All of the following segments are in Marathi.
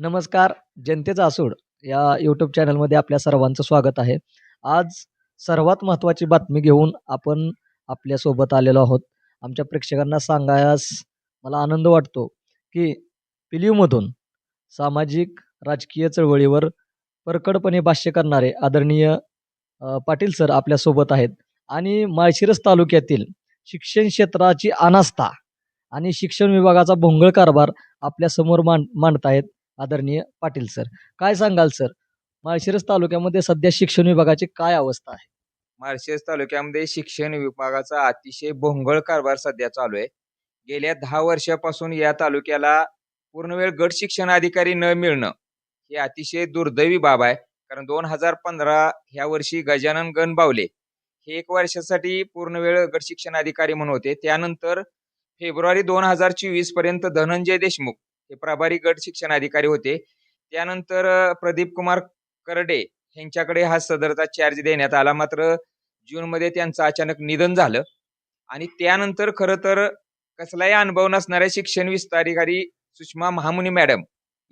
नमस्कार जनतेचा आसूड या यूट्यूब चॅनलमध्ये आपल्या सर्वांचं स्वागत आहे. आज सर्वात महत्त्वाची बातमी घेऊन आपण आपल्यासोबत आलेलो आहोत. आमच्या प्रेक्षकांना सांगायास मला आनंद वाटतो की पिलीवमधून सामाजिक राजकीय चळवळीवर परकडपणे भाष्य करणारे आदरणीय पाटील सर आपल्यासोबत आहेत. आणि माळशिरस तालुक्यातील शिक्षण क्षेत्राची अनास्था आणि शिक्षण विभागाचा भोंगळ कारभार आपल्यासमोर मांड मांडतायत आदरणीय पाटील सर. काय सांगाल सर? माळशिरस तालुक्यामध्ये सध्या शिक्षण विभागाची काय अवस्था आहे? माळशिरस तालुक्यामध्ये शिक्षण विभागाचा अतिशय भोंगळ कारभार सध्या चालू आहे. गेल्या दहा वर्षापासून या तालुक्याला पूर्णवेळ गट शिक्षण अधिकारी न मिळणं ही अतिशय दुर्दैवी बाब आहे. कारण दोन हजार पंधरा ह्या वर्षी गजानन गणबावले हे एक वर्षासाठी पूर्णवेळ गट शिक्षण अधिकारी म्हणून होते. त्यानंतर फेब्रुवारी दोन हजार चोवीसपर्यंत धनंजय देशमुख हे प्रभारी गट शिक्षण अधिकारी होते. त्यानंतर प्रदीप कुमार करडे यांच्याकडे हा सदरचा चार्ज देण्यात आला. मात्र जूनमध्ये त्यांचं अचानक निधन झालं. आणि त्यानंतर खरं तर कसलाही अनुभव नसणाऱ्या शिक्षण विस्ताधिकारी सुषमा महामुनी मॅडम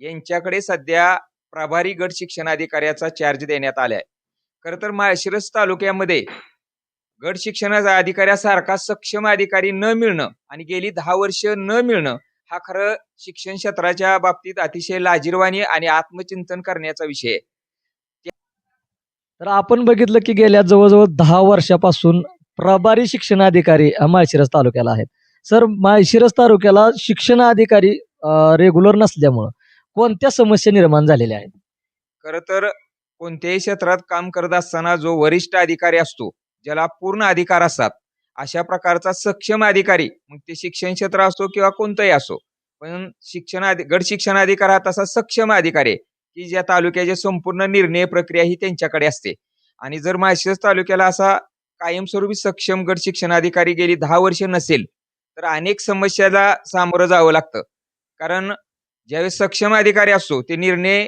यांच्याकडे सध्या प्रभारी गट शिक्षण अधिकाऱ्याचा चार्ज देण्यात आलाय. खरं तर माळशिरस तालुक्यामध्ये गट शिक्षणाचा अधिकाऱ्यासारखा सक्षम अधिकारी न मिळणं आणि गेली दहा वर्ष न मिळणं हा खरं शिक्षण क्षेत्राच्या बाबतीत अतिशय लाजीरवाणी आणि आत्मचिंतन करण्याचा विषय आहे. तर आपण बघितलं की गेल्या जवळजवळ दहा वर्षापासून प्रभारी शिक्षण अधिकारी अ, माळशिरस तालुक्याला आहेत. सर माळशिरस तालुक्याला शिक्षण अधिकारी रेग्युलर नसल्यामुळं कोणत्या समस्या निर्माण झालेल्या आहेत? खरं तर कोणत्याही क्षेत्रात काम करत असताना जो वरिष्ठ अधिकारी असतो ज्याला पूर्ण अधिकार असतात अशा प्रकारचा सक्षम अधिकारी मग ते शिक्षण क्षेत्र असो किंवा कोणतंही असो पण शिक्षण अधि गट शिक्षण अधिकार हा तसा सक्षम अधिकारी आहे की ज्या तालुक्याची संपूर्ण निर्णय प्रक्रिया ही त्यांच्याकडे असते. आणि जर माळशिरस तालुक्याला असा कायमस्वरूपी सक्षम गट शिक्षण अधिकारी गेली दहा वर्ष नसेल तर अनेक समस्याला सामोरं जावं लागतं. कारण ज्यावेळेस सक्षम अधिकारी असतो ते निर्णय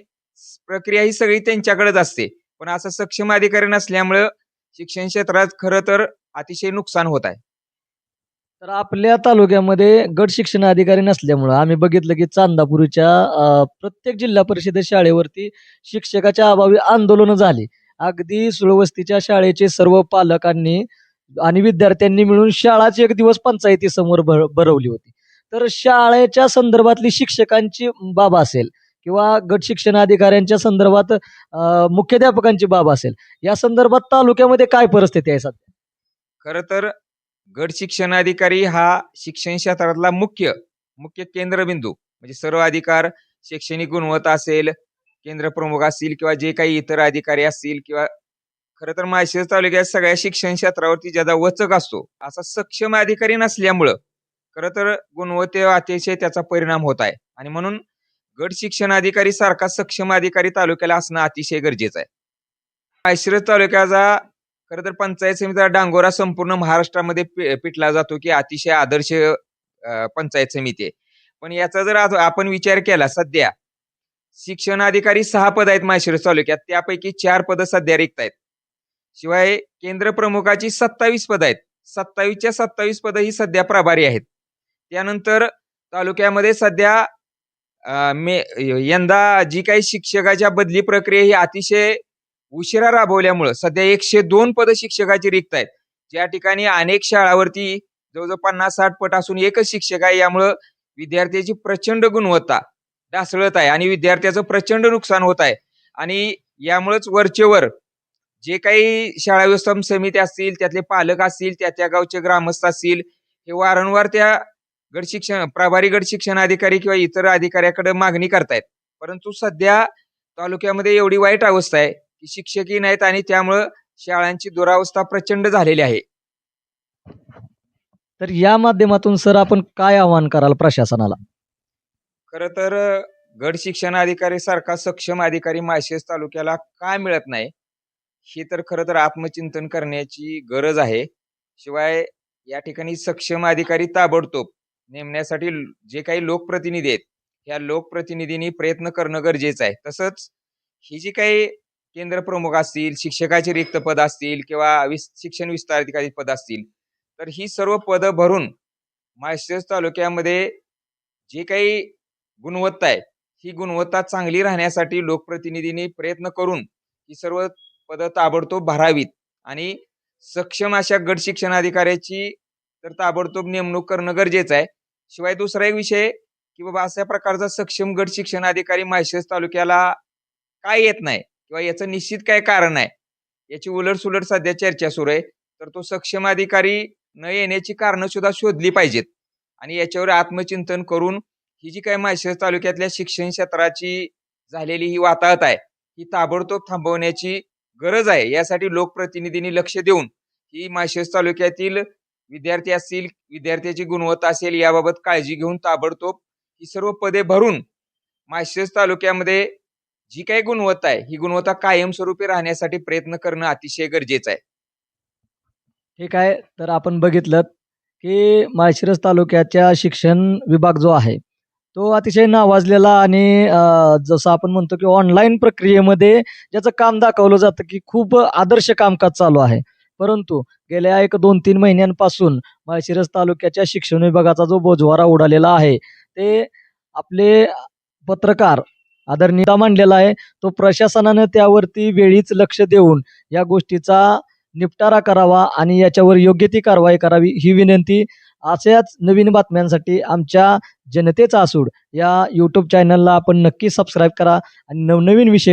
प्रक्रिया ही सगळी त्यांच्याकडेच असते. पण असं सक्षम अधिकारी नसल्यामुळं शिक्षण क्षेत्रात खरं तर अतिशय नुकसान होत आहे. तर आपल्या तालुक्यामध्ये गट शिक्षण अधिकारी नसल्यामुळं आम्ही बघितलं की चांदापूरच्या प्रत्येक जिल्हा परिषद शाळेवरती शिक्षकाच्या अभावी आंदोलनं झाली. अगदी सुळवस्तीच्या शाळेचे सर्व पालकांनी आणि विद्यार्थ्यांनी मिळून शाळाच एक दिवस पंचायती समोर भर भरवली होती. तर शाळेच्या संदर्भातली शिक्षकांची बाब असेल किंवा गट शिक्षण अधिकाऱ्यांच्या संदर्भात मुख्याध्यापकांची बाब असेल या संदर्भात तालुक्यामध्ये काय परिस्थिती आहे सध्या? खरं तर गट शिक्षण अधिकारी हा शिक्षण क्षेत्रातला मुख्य मुख्य केंद्रबिंदू. म्हणजे सर्व अधिकार शैक्षणिक गुणवत्ता असेल केंद्र प्रमुख असतील किंवा जे काही इतर अधिकारी असतील किंवा खरं तर माळशिरस तालुक्यात सगळ्या शिक्षण क्षेत्रावरती ज्याचा वचक असतो असा सक्षम अधिकारी नसल्यामुळं खरं तर गुणवत्तेवर अतिशय त्याचा परिणाम होत आहे. आणि म्हणून गट शिक्षण अधिकारी सारखा सक्षम अधिकारी तालुक्याला असणं अतिशय गरजेचं आहे. माळशिरस तालुक्याचा खरं तर पंचायत समितीचा डांगोरा संपूर्ण महाराष्ट्रामध्ये पि- पिटला जातो की अतिशय आदर्श पंचायत समिती आहे. पण याचा जर आज आपण विचार केला सध्या शिक्षण अधिकारी सहा पद आहेत माळशिरस तालुक्यात त्यापैकी चार पद सध्या रिक्त आहेत. शिवाय केंद्र प्रमुखाची सत्तावीस पद आहेत. सत्तावीसच्या सत्तावीस पद ही सध्या प्रभारी आहेत. त्यानंतर तालुक्यामध्ये सध्या मे यंदा जी काही शिक्षकाच्या बदली प्रक्रिया ही अतिशय उशिरा राबवल्यामुळं सध्या एकशे दोन पद शिक्षकाची रिक्त आहेत. ज्या ठिकाणी अनेक शाळावरती जवळजवळ पन्नास साठ पट असून एकच शिक्षक आहे यामुळं विद्यार्थ्याची प्रचंड गुणवत्ता ढासळत आहे आणि विद्यार्थ्याचं प्रचंड नुकसान होत आहे. आणि यामुळेच वरचेवर जे काही शाळा व्यवस्थापन समिती असतील त्यातले पालक असतील त्या त्या गावचे ग्रामस्थ असतील हे वारंवार त्या गट शिक्षण प्रभारी गट शिक्षण अधिकारी किंवा इतर अधिकाऱ्याकडे मागणी करतायत. परंतु सध्या तालुक्यामध्ये एवढी वाईट अवस्था आहे की शिक्षकही नाहीत आणि त्यामुळं शाळांची दुरावस्था प्रचंड झालेली आहे. तर या माध्यमातून सर आपण काय आवाहन कराल प्रशासनाला? खरं तर गट शिक्षण अधिकारी सारखा सक्षम अधिकारी माळशिरस तालुक्याला का मिळत नाही? हे तर खरं तर आत्मचिंतन करण्याची गरज आहे. शिवाय या ठिकाणी सक्षम अधिकारी ताबडतोब नेमण्यासाठी जे काही लोकप्रतिनिधी आहेत ह्या लोकप्रतिनिधींनी प्रयत्न करणं गरजेचं आहे. तसंच ही जी काही केंद्र प्रमुख असतील शिक्षकाचे रिक्त पद असतील किंवा विस शिक्षण विस्तार अधिकारी पद असतील तर ही सर्व पदं भरून माळशिरस तालुक्यामध्ये जे काही गुणवत्ता आहे ही गुणवत्ता चांगली राहण्यासाठी लोकप्रतिनिधींनी प्रयत्न करून ही सर्व पदं ताबडतोब भरावीत आणि सक्षम अशा गट शिक्षणाधिकाऱ्याची तर ताबडतोब नेमणूक करणं गरजेचं आहे. शिवाय दुसरा एक विषय की बाबा अशा प्रकारचा सक्षम गट शिक्षण अधिकारी माळशेज तालुक्याला काय येत नाही किंवा याचं निश्चित काय कारण आहे याची उलटसुलट सध्या चर्चा सुरू आहे. तर तो सक्षम अधिकारी न येण्याची कारणं सुद्धा शोधली पाहिजेत. आणि याच्यावर आत्मचिंतन करून ही जी काय माळशेज तालुक्यातल्या शिक्षण क्षेत्राची झालेली ही वाताहत आहे ही ताबडतोब थांबवण्याची गरज आहे यासाठी लोकप्रतिनिधींनी लक्ष देऊन ही माळशेज तालुक्यातील विद्यार्थी असतील विद्यार्थ्याची गुणवत्ता असेल याबाबत काळजी घेऊन ताबडतोब ही सर्व पदे भरून माळशेज तालुक्यामध्ये जी काही गुणवत्ता आहे ही गुणवत्ता कायमस्वरूपी राहण्यासाठी प्रयत्न करणं अतिशय गरजेचं आहे. ठीक आहे तर आपण बघितलं की माळशिरस तालुक्याच्या शिक्षण विभाग जो आहे तो अतिशय नावाजलेला आणि जसं आपण म्हणतो की ऑनलाईन प्रक्रियेमध्ये ज्याचं काम दाखवलं जातं की खूप आदर्श कामकाज चालू आहे. परंतु गेल्या एक दोन तीन महिन्यांपासून माळशिरस तालुक्याच्या शिक्षण विभागाचा जो बोजवारा उडालेला आहे ते आपले पत्रकार आदरणीय मांडलेला आहे. तो प्रशासनानं त्यावरती वेळीच लक्ष देऊन या गोष्टीचा निपटारा करावा आणि याच्यावर योग्य ती कारवाई करावी ही विनंती अशाच नवीन बातम्यांसाठी आमच्या जनतेचा असूड या यूट्यूब चॅनलला आपण नक्की सबस्क्राईब करा आणि नवनवीन विषय